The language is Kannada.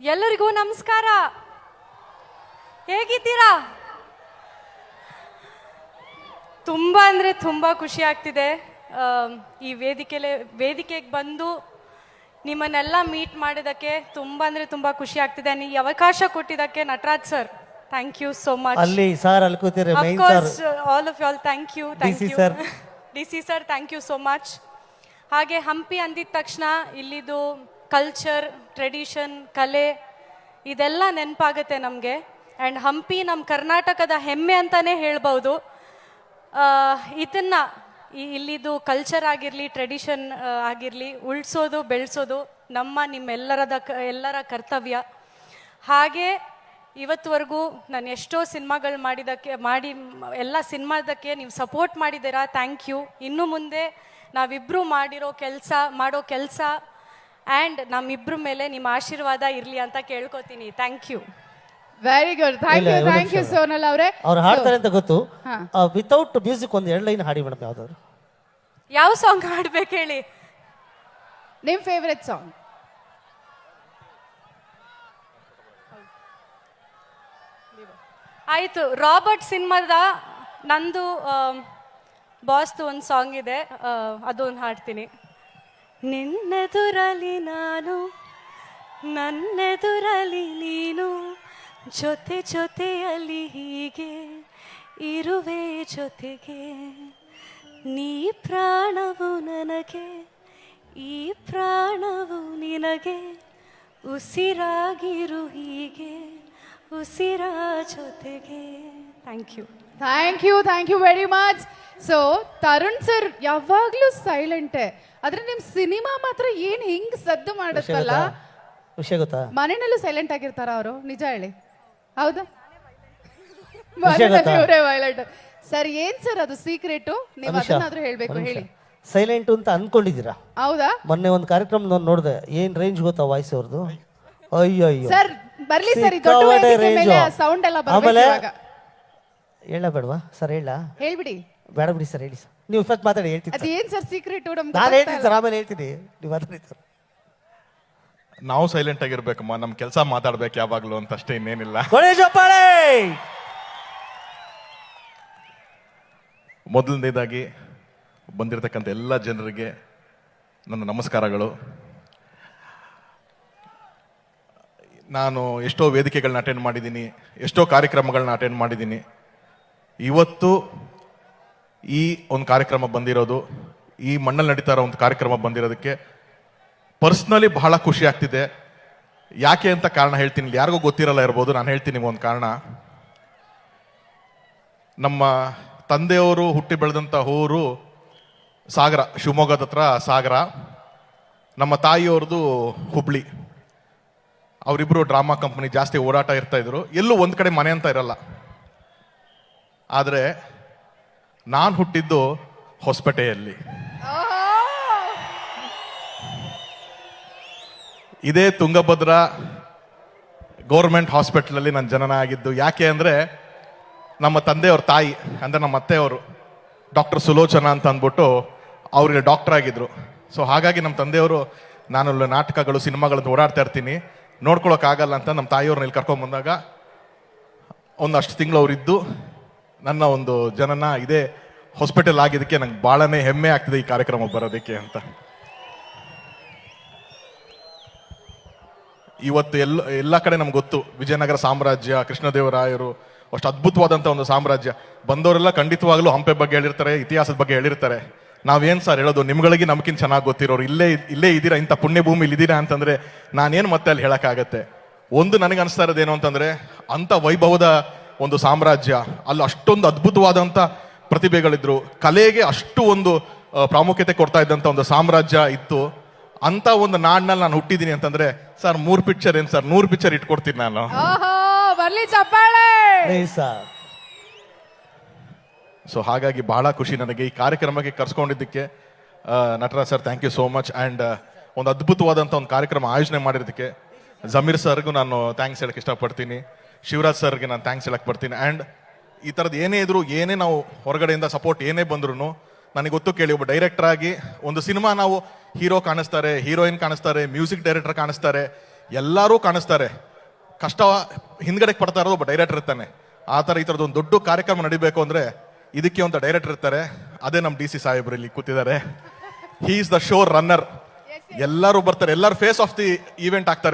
ಎಲ್ಲರಿಗೂ ನಮಸ್ಕಾರ ಹೇಗಿದ್ದೀರಾ ತುಂಬಾ ಅಂದ್ರೆ ತುಂಬಾ ಖುಷಿ ಆಗ್ತಿದೆ ಈ ವೇದಿಕೆಲೆ ವೇದಿಕೆಗೆ ಬಂದು ನಿಮ್ಮನ್ನೆಲ್ಲ ಮೀಟ್ ಮಾಡಿದಕ್ಕೆ ತುಂಬಾ ಅಂದ್ರೆ ತುಂಬಾ ಖುಷಿ ಆಗ್ತಿದೆ ಈ ಅವಕಾಶ ಕೊಟ್ಟಿದ್ದಕ್ಕೆ Nataraj sir thank you so much ಅಲ್ಲಿ ಸರ್ ಅಲ್ಲಿ ಕೂತಿರ all mine sir course, all of all thank you, thank you you. sir. DC sir thank you so much. ಹಾಗೆ ಹಂಪಿ ಅಂದಿದ ತಕ್ಷಣ ಇಲ್ಲಿದು ಕಲ್ಚರ್ ಟ್ರೆಡಿಷನ್ ಕಲೆ, ಇದೆಲ್ಲ ನೆನಪಾಗುತ್ತೆ ನಮಗೆ. ಆ್ಯಂಡ್ ಹಂಪಿ ನಮ್ಮ ಕರ್ನಾಟಕದ ಹೆಮ್ಮೆ ಅಂತಲೇ ಹೇಳ್ಬೋದು. ಇದನ್ನು ಇಲ್ಲಿದು ಕಲ್ಚರ್ ಆಗಿರಲಿ ಟ್ರೆಡಿಷನ್ ಆಗಿರಲಿ ಉಳಿಸೋದು, ಬೆಳೆಸೋದು ನಮ್ಮ ನಿಮ್ಮೆಲ್ಲರದ ಕ- ಎಲ್ಲರ ಕರ್ತವ್ಯ. ಹಾಗೆ ಇವತ್ತುವರೆಗೂ ನಾನು ಎಷ್ಟೋ ಸಿನಿಮಾಗಳು ಮಾಡಿದ್ದಕ್ಕೆ ಮಾಡಿ, ಎಲ್ಲ ಸಿನಿಮಾದಕ್ಕೆ ನೀವು ಸಪೋರ್ಟ್ ಮಾಡಿದ್ದೀರಾ ಥ್ಯಾಂಕ್ ಯು ಇನ್ನು ಮುಂದೆ ನಾವಿಬ್ಬರು ಮಾಡಿರೋ ಕೆಲಸ, ಮಾಡೋ ಕೆಲಸ ಆ್ಯಂಡ್ ನಮ್ಮಿಬ್ಬರ ಮೇಲೆ ನಿಮ್ಮ ಆಶೀರ್ವಾದ ಇರಲಿ ಅಂತ ಕೇಳ್ಕೊತೀನಿ. Thank you very good thank you thank you Sonal ಅವರೇ. ಅವ್ರು ಹಾಡ್ತಾರೆ ಅಂತ ಗೊತ್ತು. ವಿತೌಟ್ ಮ್ಯೂಸಿಕ್ ಒಂದು ಎರಡು ಲೈನ್ ಹಾಡಿ ಮೇಡಮ್ ಯಾವ್ದಾದ್ರು. ಯಾವ ಸಾಂಗ್ ಹಾಡ್ಬೇಕು ಹೇಳಿ? ನಿಮ್ ಫೇವ್ರೆಟ್ ಸಾಂಗ್ ಆಯಿತು ರಾಬರ್ಟ್ ಸಿನಿಮಾದ ನಂದು ಬಾಸ್ದು ಒಂದು ಸಾಂಗ್ ಇದೆ. ಅದು ಅದೊಂದು ಹಾಡ್ತೀನಿ. ನಿನ್ನೆದುರಲಿ ನಾನು, ನನ್ನೆದುರಲಿ ನೀನು, ಜೊತೆ ಜೊತೆಯಲ್ಲಿ ಹೀಗೆ ಇರುವೆ ಜೊತೆಗೆ. ನೀ ಪ್ರಾಣವು ನನಗೆ, ಈ ಪ್ರಾಣವು ನಿನಗೆ, ಉಸಿರಾಗಿರು ಹೀಗೆ, ಉಸಿರ ಜೊತೆಗೆ. Thank you thank you thank you very much so Tarun sir ಯಾವಾಗ್ಲೂ ಸೈಲೆಂಟೆ ಆದ್ರೆ ನಿಮ್ ಸಿನಿಮಾ ಮಾತ್ರ ಏನ್ ಹಿಂಗ್ ಸದ್ದು ಮಾಡುತ್ತಲ್ಲ? ಗೊತ್ತಾ? ವಿಷಯ ಗೊತ್ತಾ? ಮನೆಯಲ್ಲೂ ಸೈಲೆಂಟ್ ಆಗಿರ್ತಾರ ಅವರು. ನಿಜ ಹೇಳಿ. ಹೌದಾ? ವೈಲೆಂಟ್ ಸರ್ ಏನ್ ಸರ್ ಅದು? ಸೀಕ್ರೆಟ್ ನೀವು ಅನುಷಾ, ಅದನ್ನಾದ್ರೂ ಹೇಳ್ಬೇಕು ಹೇಳಿ. ಸೈಲೆಂಟ್ ಅಂತ ಅನ್ಕೊಂಡಿದ್ದೀರಾ? ಹೌದಾ? ಮೊನ್ನೆ ಒಂದು ಕಾರ್ಯಕ್ರಮ ನಾನು ನೋಡಿದೆ. ಏನ್ ರೇಂಜ್ ಗೊತ್ತಾ ವಾಯ್ಸ್ ಅವ್ರದ್ದು ಅಯ್ಯೋ ಅಯ್ಯೋ ಸರ್ ಬರ್ಲಿ ಸರ್ ಈ ದೊಡ್ಡ ಸಿಕ್ಕಾಪಟ್ಟೆ ವೇದಿಕೆ ಮೇಲೆ range. ಸೌಂಡ್ ಎಲ್ಲ ಬರ್ಬೇಕು ಆಮೇಲೆ ಇವಾಗ. ಹೇಳ ಬೇಡವಾ ಸರ್ ಹೇಳ. ಹೇಳ್ಬಿಡಿ. ಬೇಡ ಬಿಡಿ ಸರ್ ಹೇಳಿ ಸರ್. ನೀವು ಫಸ್ಟ್ ಮಾತಾಡಿ ಹೇಳ್ತೀನಿ ಅದ್ ಏನ್ ಸರ್ ಸೀಕ್ರೆಟ್ ನಾನು ಹೇಳ್ತೀನಿ ಸರ್ ಆಮೇಲೆ ಹೇಳ್ತೀನಿ. ನೀವು ಮಾತಾಡಿ ಸರ್. ನಾವು ಸೈಲೆಂಟ್ ಆಗಿರ್ಬೇಕಮ್ಮ. ನಮ್ ಕೆಲಸ ಮಾತಾಡ್ಬೇಕು ಯಾವಾಗ್ಲೂ ಅಂತ ಅಷ್ಟೇ ಇನ್ನೇನಿಲ್ಲ. ಗಣೇಶ್ ಮೊದಲನೇದಾಗಿ ಬಂದಿರತಕ್ಕಂಥ ಎಲ್ಲ ಜನರಿಗೆ ನನ್ನ ನಮಸ್ಕಾರಗಳು. ನಾನು ಎಷ್ಟೋ ವೇದಿಕೆಗಳನ್ನ ಅಟೆಂಡ್ ಮಾಡಿದ್ದೀನಿ ಎಷ್ಟೋ ಕಾರ್ಯಕ್ರಮಗಳನ್ನ ಅಟೆಂಡ್ ಮಾಡಿದ್ದೀನಿ. ಇವತ್ತು ಈ ಒಂದು ಕಾರ್ಯಕ್ರಮ ಬಂದಿರೋದು, ಈ ಮಣ್ಣಲ್ಲಿ ನಡೀತಾ ಇರೋ ಒಂದು ಕಾರ್ಯಕ್ರಮ ಬಂದಿರೋದಕ್ಕೆ ಪರ್ಸ್ನಲಿ ಬಹಳ ಖುಷಿ ಆಗ್ತಿದೆ. ಯಾಕೆ ಅಂತ ಕಾರಣ ಹೇಳ್ತೀನಿ. ಯಾರಿಗೂ ಗೊತ್ತಿರಲ್ಲ ಇರ್ಬೋದು. ನಾನು ಹೇಳ್ತೀನಿ ಒಂದು ಕಾರಣ. ನಮ್ಮ ತಂದೆಯವರು ಹುಟ್ಟಿ ಬೆಳೆದಂಥ ಊರು ಸಾಗರ, ಶಿವಮೊಗ್ಗದ ಹತ್ರ ಸಾಗರ. ನಮ್ಮ ತಾಯಿಯವ್ರದ್ದು ಹುಬ್ಳಿ. ಅವರಿಬ್ಬರು ಡ್ರಾಮಾ ಕಂಪ್ನಿ ಜಾಸ್ತಿ ಓಡಾಟ ಇರ್ತಾ ಇದ್ರು. ಎಲ್ಲೂ ಒಂದು ಕಡೆ ಮನೆ ಅಂತ ಇರಲ್ಲ. ಆದರೆ ನಾನು ಹುಟ್ಟಿದ್ದು ಹೊಸಪೇಟೆಯಲ್ಲಿ. ಇದೇ ತುಂಗಭದ್ರಾ ಗೌರ್ಮೆಂಟ್ ಹಾಸ್ಪಿಟ್ಲಲ್ಲಿ ನನ್ನ ಜನನ ಆಗಿದ್ದು ಯಾಕೆ ಅಂದರೆ ನಮ್ಮ ತಂದೆಯವ್ರ ತಾಯಿ, ಅಂದರೆ ನಮ್ಮ ಅತ್ತೆಯವರು, ಡಾಕ್ಟರ್ ಸುಲೋಚನಾ ಅಂತ ಅಂದ್ಬಿಟ್ಟು ಅವರಿಗೆ ಡಾಕ್ಟರ್ ಆಗಿದ್ರು. ಸೊ ಹಾಗಾಗಿ ನಮ್ಮ ತಂದೆಯವರು ನಾನು ನಾಟಕಗಳು ಸಿನಿಮಾಗಳನ್ನ ಓಡಾಡ್ತಾ ಇರ್ತೀನಿ. ನೋಡ್ಕೊಳಕ್ಕಾಗಲ್ಲ ಅಂತ ನಮ್ಮ ತಾಯಿಯವ್ರನ್ನ ಇಲ್ಲಿ ಕರ್ಕೊಂಡ್ಬಂದಾಗ ಒಂದಷ್ಟು ತಿಂಗಳು ಅವರಿದ್ದು ನನ್ನ ಒಂದು ಜನನ ಇದೇ. ಹಾಸ್ಪಿಟಲ್ ಆಗಿದ್ದಕ್ಕೆ ನಂಗೆ ಭಾಳನೇ ಹೆಮ್ಮೆ ಆಗ್ತಿದೆ ಈ ಕಾರ್ಯಕ್ರಮ ಬರೋದಕ್ಕೆ ಅಂತ. ಇವತ್ತು ಎಲ್ಲ ಎಲ್ಲ ಕಡೆ ನಮ್ಗೆ ಗೊತ್ತು. ವಿಜಯನಗರ ಸಾಮ್ರಾಜ್ಯ, ಕೃಷ್ಣದೇವರಾಯರು, ಅಷ್ಟು ಅದ್ಭುತವಾದಂಥ ಒಂದು ಸಾಮ್ರಾಜ್ಯ. ಬಂದವರೆಲ್ಲ ಖಂಡಿತವಾಗ್ಲೂ ಹಂಪೆ ಬಗ್ಗೆ ಹೇಳಿರ್ತಾರೆ, ಇತಿಹಾಸದ ಬಗ್ಗೆ ಹೇಳಿರ್ತಾರೆ. ನಾವೇನು ಸರ್ ಹೇಳೋದು? ನಿಮ್ಗಳಿಗೆ ನಮ್ಗಿಂತ ಚೆನ್ನಾಗಿ ಗೊತ್ತಿರೋರು. ಇಲ್ಲೇ ಇಲ್ಲೇ ಇದ್ದೀರಾ? ಇಂಥ ಪುಣ್ಯ ಭೂಮಿಲಿ ಇದ್ದೀರಾ ಅಂತಂದ್ರೆ ನಾನೇನು ಮತ್ತೆ ಅಲ್ಲಿ ಹೇಳೋಕ್ಕಾಗತ್ತೆ? ಒಂದು ನನಗೆ ಅನಿಸ್ತಾ ಇರೋದೇನು ಅಂತಂದ್ರೆ ಅಂತ ವೈಭವದ ಒಂದು ಸಾಮ್ರಾಜ್ಯ ಅಲ್ಲಿ ಅಷ್ಟೊಂದು ಅದ್ಭುತವಾದಂಥ ಪ್ರತಿಭೆಗಳಿದ್ರು. ಕಲೆಗೆ ಅಷ್ಟು ಒಂದು ಪ್ರಾಮುಖ್ಯತೆ ಕೊಡ್ತಾ ಇದ್ದಂಥ ಒಂದು ಸಾಮ್ರಾಜ್ಯ ಇತ್ತು. ಅಂತ ಒಂದು ನಾಡ್ನಲ್ಲಿ ನಾನು ಹುಟ್ಟಿದ್ದೀನಿ ಅಂತಂದ್ರೆ ಸರ್ ಮೂರ್ ಪಿಕ್ಚರ್ ಏನ್ ಸರ್? ನೂರ್ ಪಿಕ್ಚರ್ ಇಟ್ಕೊಡ್ತೀನಿ ನಾನು. ಓಹೋ ಬರ್ಲಿ ಚಪ್ಪಾಳೆ! Please sir. ಸೊ ಹಾಗಾಗಿ ಬಹಳ ಖುಷಿ ನನಗೆ ಈ ಕಾರ್ಯಕ್ರಮಕ್ಕೆ ಕರ್ಸ್ಕೊಂಡಿದ್ದಕ್ಕೆ. Nataraj sir thank you so much and ಒಂದು ಅದ್ಭುತವಾದಂಥ ಒಂದು ಕಾರ್ಯಕ್ರಮ ಆಯೋಜನೆ ಮಾಡಿರೋದಕ್ಕೆ ಜಮೀರ್ ಸರ್ಗೂ ನಾನು ಥ್ಯಾಂಕ್ಸ್ ಹೇಳಕ್ಕೆ ಇಷ್ಟಪಡ್ತೀನಿ. ಶಿವರಾಜ್ ಸರ್ಗೆ ನಾನು ಥ್ಯಾಂಕ್ಸ್ ಹೇಳಕ್ ಬರ್ತೀನಿ. ಆ್ಯಂಡ್ ಈ ಥರದ್ದು ಏನೇ ಇದ್ರು ಏನೇ ನಾವು ಹೊರಗಡೆಯಿಂದ ಸಪೋರ್ಟ್ ಏನೇ ಬಂದ್ರು ನನಗೆ ಗೊತ್ತು ಕೇಳಿ ಒಬ್ಬ ಡೈರೆಕ್ಟರ್ ಆಗಿ ಒಂದು ಸಿನಿಮಾ ನಾವು ಹೀರೋ ಕಾಣಿಸ್ತಾರೆ ಹೀರೋಯಿನ್ ಕಾಣಿಸ್ತಾರೆ ಮ್ಯೂಸಿಕ್ ಡೈರೆಕ್ಟರ್ ಕಾಣಿಸ್ತಾರೆ ಎಲ್ಲರೂ ಕಾಣಿಸ್ತಾರೆ. ಕಷ್ಟ ಹಿಂದ್ಗಡೆ ಪಡ್ತಾ ಇರೋದು ಒಬ್ಬ ಡೈರೆಕ್ಟರ್ ಇರ್ತಾನೆ. ಆ ಥರ ಈ ಥರದ್ದು ಒಂದು ದೊಡ್ಡ ಕಾರ್ಯಕ್ರಮ ನಡಿಬೇಕು ಅಂದ್ರೆ ಇದಕ್ಕೆ ಒಂದು ಡೈರೆಕ್ಟರ್ ಇರ್ತಾರೆ. ಅದೇ ನಮ್ಮ ಡಿ ಸಿ ಸಾಹೇಬ್ರು ಇಲ್ಲಿ ಕೂತಿದ್ದಾರೆ. He is the show runner ಎಲ್ಲರೂ ಬರ್ತಾರೆ. ಎಲ್ಲರೂ ಫೇಸ್ ಆಫ್ ದಿ ಈವೆಂಟ್ ಆಗ್ತಾರೆ.